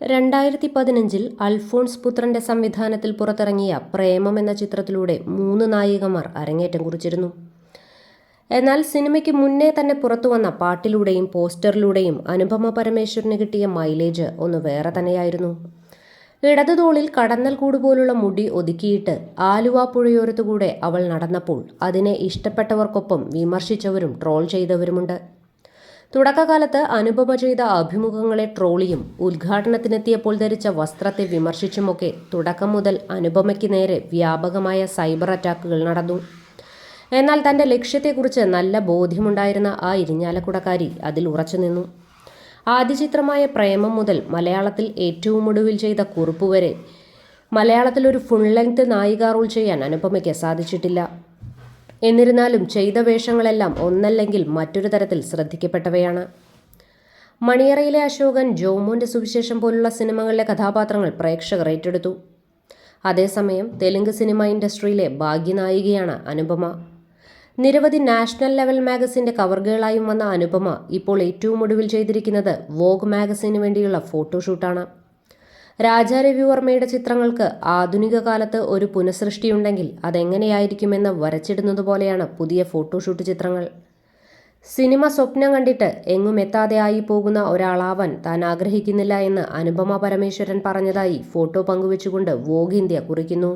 രണ്ടായിരത്തി പതിനഞ്ചിൽ അൽഫോൺസ് പുത്രന്റെ സംവിധാനത്തിൽ പുറത്തിറങ്ങിയ പ്രേമം എന്ന ചിത്രത്തിലൂടെ മൂന്ന് നായികമാർ അരങ്ങേറ്റം കുറിച്ചിരുന്നു. എന്നാൽ സിനിമയ്ക്ക് മുന്നേ തന്നെ പുറത്തുവന്ന പാട്ടിലൂടെയും പോസ്റ്ററിലൂടെയും അനുപമ പരമേശ്വരന് കിട്ടിയ മൈലേജ് ഒന്ന് വേറെ തന്നെയായിരുന്നു. ഇടതു തോളിൽ കടന്നൽ കൂട് പോലുള്ള മുടി ഒതുക്കിയിട്ട് ആലുവ പുഴയോരത്തുകൂടെ അവൾ നടന്നപ്പോൾ അതിനെ ഇഷ്ടപ്പെട്ടവർക്കൊപ്പം വിമർശിച്ചവരും ട്രോൾ ചെയ്തവരുമുണ്ട്. തുടക്കകാലത്ത് അനുപമ ചെയ്ത അഭിമുഖങ്ങളെ ട്രോളിയും ഉദ്ഘാടനത്തിനെത്തിയപ്പോൾ ധരിച്ച വസ്ത്രത്തെ വിമർശിച്ചുമൊക്കെ തുടക്കം മുതൽ അനുപമയ്ക്ക് നേരെ വ്യാപകമായ സൈബർ അറ്റാക്കുകൾ നടന്നു. എന്നാൽ തന്റെ ലക്ഷ്യത്തെക്കുറിച്ച് നല്ല ബോധ്യമുണ്ടായിരുന്ന ആ ഇരിഞ്ഞാലക്കുടക്കാരി അതിൽ ഉറച്ചുനിന്നു. ആദ്യ ചിത്രമായ പ്രേമം മുതൽ മലയാളത്തിൽ ഏറ്റവും ഒടുവിൽ ചെയ്ത കുറിപ്പ് വരെ മലയാളത്തിൽ ഒരു ഫുൾ ലെങ്ത് നായിക റോൾ ചെയ്യാൻ അനുപമയ്ക്ക് സാധിച്ചിട്ടില്ല. എന്നിരുന്നാലും ചെയ്ത വേഷങ്ങളെല്ലാം ഒന്നല്ലെങ്കിൽ മറ്റൊരു തരത്തിൽ ശ്രദ്ധിക്കപ്പെട്ടവയാണ്. മണിയറയിലെ അശോകൻ ജോമോന്റെ സുവിശേഷം പോലുള്ള സിനിമകളിലെ കഥാപാത്രങ്ങൾ പ്രേക്ഷകർ ഏറ്റെടുത്തു. അതേസമയം തെലുങ്ക് സിനിമ ഇൻഡസ്ട്രിയിലെ ഭാഗ്യനായികയാണ് അനുപമ. നിരവധി നാഷണൽ ലെവൽ മാഗസിന്റെ കവർ ഗേളായും വന്ന അനുപമ ഇപ്പോൾ ഏറ്റവും ഒടുവിൽ ചെയ്തിരിക്കുന്നത് വോഗ് മാഗസിന് വേണ്ടിയുള്ള ഫോട്ടോഷൂട്ടാണ്. രാജാ രവിവർമ്മയുടെ ചിത്രങ്ങൾക്ക് ആധുനിക കാലത്ത് ഒരു പുനഃസൃഷ്ടിയുണ്ടെങ്കിൽ അതെങ്ങനെയായിരിക്കുമെന്ന് വരച്ചിടുന്നത് പോലെയാണ് പുതിയ ഫോട്ടോഷൂട്ട് ചിത്രങ്ങൾ. സിനിമ സ്വപ്നം കണ്ടിട്ട് എങ്ങും എത്താതെ ആയി പോകുന്ന ഒരാളാവാൻ താൻ ആഗ്രഹിക്കുന്നില്ല എന്ന് അനുപമ പരമേശ്വരൻ പറഞ്ഞതായി ഫോട്ടോ പങ്കുവച്ചുകൊണ്ട് വോഗ് ഇന്ത്യ കുറിക്കുന്നു.